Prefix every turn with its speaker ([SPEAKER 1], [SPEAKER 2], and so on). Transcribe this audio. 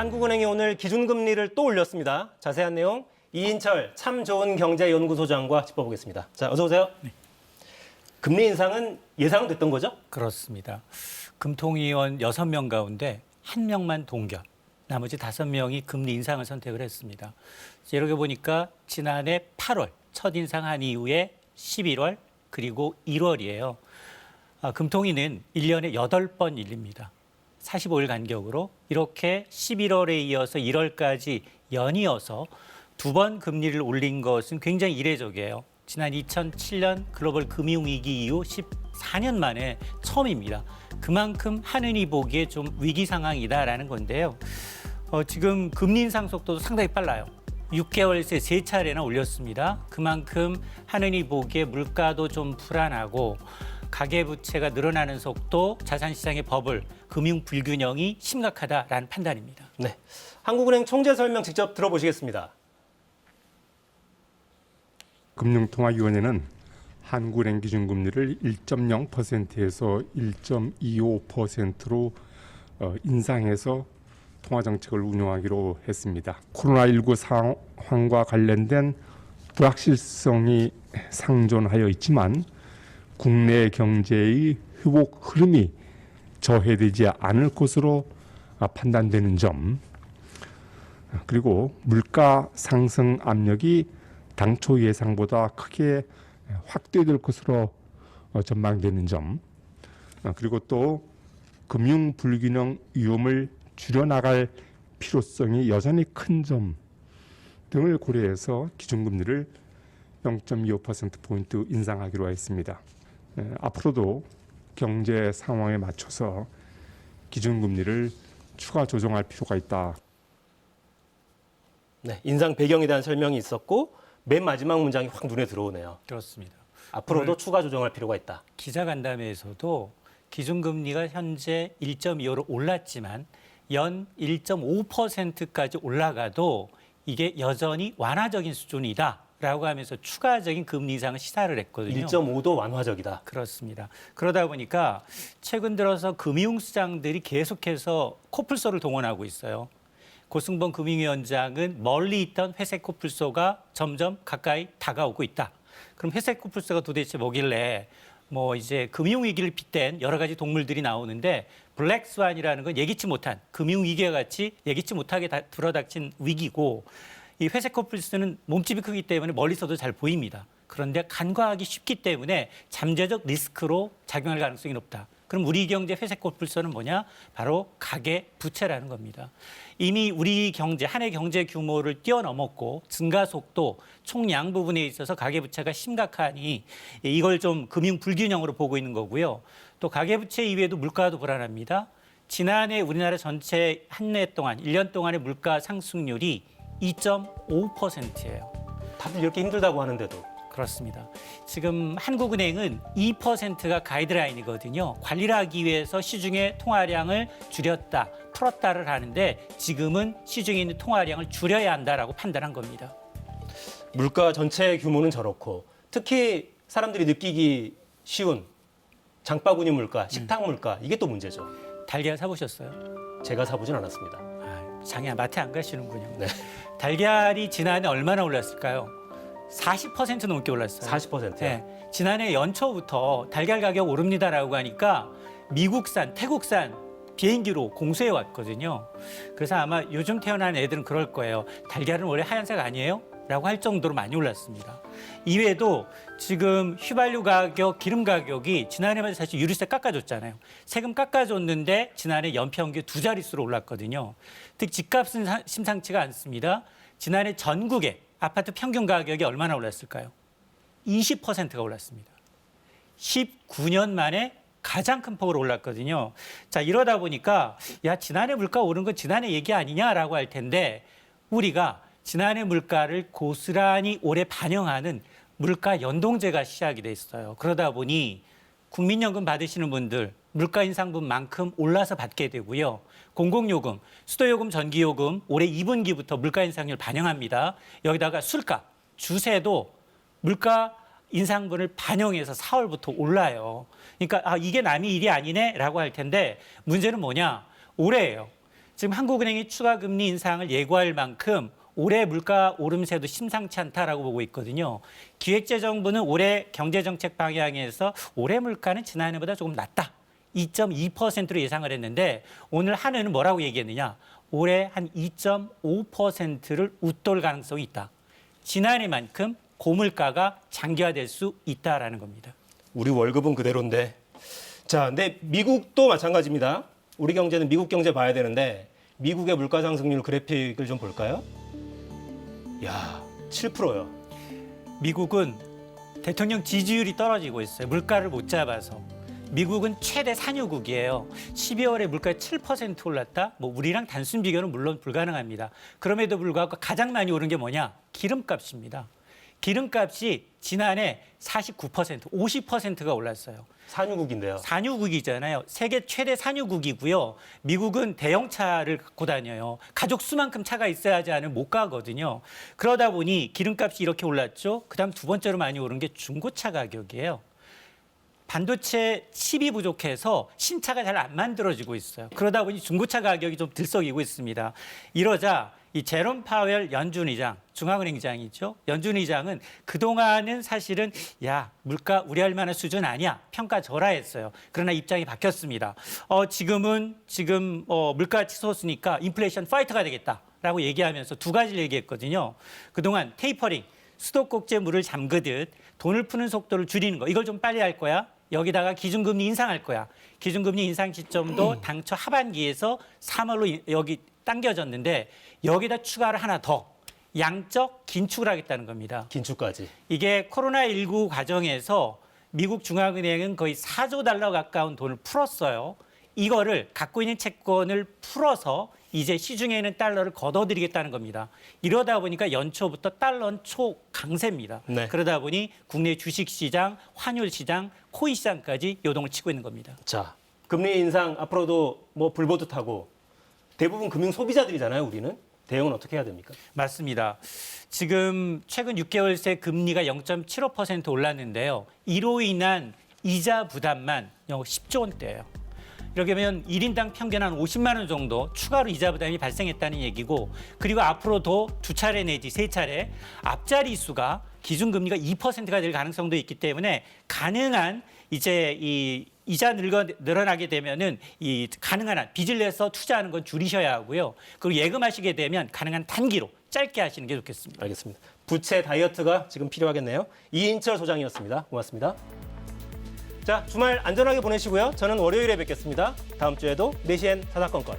[SPEAKER 1] 한국은행이 오늘 기준금리를 또 올렸습니다. 자세한 내용 이인철 참 좋은 경제연구소장과 짚어보겠습니다. 자, 어서 오세요. 금리 인상은 예상됐던 거죠?
[SPEAKER 2] 그렇습니다. 금통위원 6명 가운데 한 명만 동결, 나머지 5명이 금리 인상을 선택을 했습니다. 이렇게 보니까 지난해 8월 첫 인상한 이후에 11월 그리고 1월이에요. 아, 금통위는 1년에 8번 일립니다. 45일 간격으로 이렇게 11월에 이어서 1월까지 연이어서 두 번 금리를 올린 것은 굉장히 이례적이에요. 지난 2007년 글로벌 금융위기 이후 14년 만에 처음입니다. 그만큼 하느니 보기에 좀 위기 상황이다라는 건데요. 어, 지금 금리 인상 속도도 상당히 빨라요. 6개월 새 세 차례나 올렸습니다. 그만큼 하느니 보기에 물가도 좀 불안하고 가계 부채가 늘어나는 속도, 자산 시장의 버블, 금융 불균형이 심각하다라는 판단입니다.
[SPEAKER 1] 네. 한국은행 총재 설명 직접 들어보시겠습니다.
[SPEAKER 3] 금융통화위원회는 한국은행 기준금리를 1.0%에서 1.25%로 어, 인상해서 통화정책을 운영하기로 했습니다. 코로나19 상황과 관련된 불확실성이 상존하여 있지만 국내 경제의 회복 흐름이 저해되지 않을 것으로 아, 판단되는 점 그리고 물가 상승 압력이 당초 예상보다 크게 확대될 것으로 어, 전망되는 점 어, 그리고 또 금융 불균형 위험을 줄여나갈 필요성이 여전히 큰 점 등을 고려해서 기준금리를 0.25% 포인트 인상하기로 했습니다. 에, 앞으로도 경제 상황에 맞춰서 기준금리를 추가 조정할 필요가 있다.
[SPEAKER 1] 네, 인상 배경에 대한 설명이 있었고 맨 마지막 문장이 확 눈에 들어오네요.
[SPEAKER 2] 그렇습니다.
[SPEAKER 1] 앞으로도 추가 조정할 필요가 있다.
[SPEAKER 2] 기자 간담회에서도 기준금리가 현재 1.25로 올랐지만 연 1.5%까지 올라가도 이게 여전히 완화적인 수준이다 라고 하면서 추가적인 금리 인상을 시사를 했거든요.
[SPEAKER 1] 1.5도 완화적이다.
[SPEAKER 2] 그렇습니다. 그러다 보니까 최근 들어서 금융시장들이 계속해서 코뿔소를 동원하고 있어요. 고승범 금융위원장은 멀리 있던 회색 코뿔소가 점점 가까이 다가오고 있다. 그럼 회색 코뿔소가 도대체 뭐길래 뭐 이제 금융위기를 빗댄 여러 가지 동물들이 나오는데 블랙스완이라는 건 예기치 못한 금융위기와 같이 예기치 못하게 다, 들어닥친 위기고 이 회색 코뿔소는 몸집이 크기 때문에 멀리서도 잘 보입니다. 그런데 간과하기 쉽기 때문에 잠재적 리스크로 작용할 가능성이 높다. 그럼 우리 경제 회색 코뿔소는 뭐냐? 바로 가계 부채라는 겁니다. 이미 우리 경제 한해 경제 규모를 뛰어넘었고 증가 속도 총량 부분에 있어서 가계 부채가 심각하니 이걸 좀 금융 불균형으로 보고 있는 거고요. 또 가계 부채 이외에도 물가도 불안합니다. 지난해 우리나라 전체 한 해 동안 1년 동안의 물가 상승률이 2.5%예요.
[SPEAKER 1] 다들 이렇게 힘들다고 하는데도
[SPEAKER 2] 그렇습니다. 지금 한국은행은 2%가 가이드라인이거든요. 관리를 하기 위해서 시중의 통화량을 줄였다, 풀었다를 하는데 지금은 시중에 있는 통화량을 줄여야 한다라고 판단한 겁니다.
[SPEAKER 1] 물가 전체 규모는 저렇고 특히 사람들이 느끼기 쉬운 장바구니 물가, 식탁 물가 이게 또 문제죠.
[SPEAKER 2] 달걀 사보셨어요?
[SPEAKER 1] 제가 사보진 않았습니다.
[SPEAKER 2] 아, 장에 마트 안 가시는군요.
[SPEAKER 1] 네.
[SPEAKER 2] 달걀이 지난해 얼마나 올랐을까요? 40% 넘게 올랐어요.
[SPEAKER 1] 40%요.
[SPEAKER 2] 네, 지난해 연초부터 달걀 가격 오릅니다라고 하니까 미국산, 태국산 비행기로 공수해 왔거든요. 그래서 아마 요즘 태어난 애들은 그럴 거예요. 달걀은 원래 하얀색 아니에요? 라고 할 정도로 많이 올랐습니다. 이외에도 지금 휘발유 가격, 기름 가격이 지난해만 사실 유류세 깎아줬잖아요. 세금 깎아줬는데 지난해 연평균 두 자릿수로 올랐거든요. 특히 집값은 사- 심상치가 않습니다. 지난해 전국에 아파트 평균 가격이 얼마나 올랐을까요? 20%가 올랐습니다. 19년 만에 가장 큰 폭으로 올랐거든요. 자, 이러다 보니까 야, 지난해 물가 오른 건 지난해 얘기 아니냐라고 할 텐데 우리가 지난해 물가를 고스란히 올해 반영하는 물가 연동제가 시작이 돼 있어요. 그러다 보니 국민연금 받으시는 분들 물가 인상분만큼 올라서 받게 되고요. 공공요금, 수도요금, 전기요금 올해 2분기부터 물가 인상률 반영합니다. 여기다가 술값, 주세도 물가 인상분을 반영해서 4월부터 올라요. 그러니까 아, 이게 남의 일이 아니네라고 할 텐데 문제는 뭐냐? 올해예요. 지금 한국은행이 추가 금리 인상을 예고할 만큼 올해 물가 오름세도 심상치 않다라고 보고 있거든요. 기획재정부는 올해 경제정책 방향에서 올해 물가는 지난해보다 조금 낮다. 2.2%로 예상을 했는데 오늘 한은은 뭐라고 얘기했느냐? 올해 한 2.5%를 웃돌 가능성이 있다. 지난해만큼 고물가가 장기화될 수 있다라는 겁니다.
[SPEAKER 1] 우리 월급은 그대로인데. 자, 근데 미국도 마찬가지입니다. 우리 경제는 미국 경제 봐야 되는데 미국의 물가 상승률 그래픽을 좀 볼까요? 야, 7%요.
[SPEAKER 2] 미국은 대통령 지지율이 떨어지고 있어요. 물가를 못 잡아서. 미국은 최대 산유국이에요. 12월에 물가 7% 올랐다. 뭐 우리랑 단순 비교는 물론 불가능합니다. 그럼에도 불구하고 가장 많이 오른 게 뭐냐? 기름값입니다. 기름값이 지난해 49%, 50%가 올랐어요.
[SPEAKER 1] 산유국인데요.
[SPEAKER 2] 산유국이잖아요. 세계 최대 산유국이고요. 미국은 대형차를 갖고 다녀요. 가족 수만큼 차가 있어야지 않으면 못 가거든요. 그러다 보니 기름값이 이렇게 올랐죠. 그다음 두 번째로 많이 오른 게 중고차 가격이에요. 반도체 칩이 부족해서 신차가 잘 안 만들어지고 있어요. 그러다 보니 중고차 가격이 좀 들썩이고 있습니다. 이러자 이 제롬 파웰 연준 의장, 중앙은행장이죠. 연준 의장은 그동안은 사실은 야 물가 우려할 만한 수준 아니야 평가 절하했어요. 그러나 입장이 바뀌었습니다. 어, 지금은 지금 어, 물가 치솟으니까 인플레이션 파이터가 되겠다라고 얘기하면서 두 가지를 얘기했거든요. 그동안 테이퍼링 수도꼭지에 물을 잠그듯 돈을 푸는 속도를 줄이는 거 이걸 좀 빨리 할 거야. 여기다가 기준금리 인상할 거야. 기준금리 인상 시점도 당초 하반기에서 3월로 이- 여기 당겨졌는데 여기다 추가를 하나 더 양적 긴축을 하겠다는 겁니다.
[SPEAKER 1] 긴축까지.
[SPEAKER 2] 이게 코로나19 과정에서 미국 중앙은행은 거의 4조 달러 가까운 돈을 풀었어요. 이거를 갖고 있는 채권을 풀어서 이제 시중에 있는 달러를 걷어들이겠다는 겁니다. 이러다 보니까 연초부터 달러는 초강세입니다.
[SPEAKER 1] 네.
[SPEAKER 2] 그러다 보니 국내 주식시장, 환율시장, 코인시장까지 요동을 치고 있는 겁니다.
[SPEAKER 1] 자, 금리 인상 앞으로도 뭐 불보듯 하고 대부분 금융 소비자들이잖아요, 우리는. 대응은 어떻게 해야 됩니까?
[SPEAKER 2] 맞습니다. 지금 최근 6개월 새 금리가 0.75% 올랐는데요. 이로 인한 이자 부담만 영 10조 원대예요. 이렇게 하면 1인당 평균 한 50만 원 정도 추가로 이자 부담이 발생했다는 얘기고 그리고 앞으로도 두 차례 내지 세 차례 앞자리 수가 기준금리가 2%가 될 가능성도 있기 때문에 가능한 이제 이 이자 늘거, 늘어나게 되면은 이 가능한 한 빚을 내서 투자하는 건 줄이셔야 하고요. 그리고 예금하시게 되면 가능한 단기로 짧게 하시는 게 좋겠습니다.
[SPEAKER 1] 알겠습니다. 부채 다이어트가 지금 필요하겠네요. 이인철 소장이었습니다. 고맙습니다. 자, 주말 안전하게 보내시고요. 저는 월요일에 뵙겠습니다. 다음 주에도 4시엔 사사건건.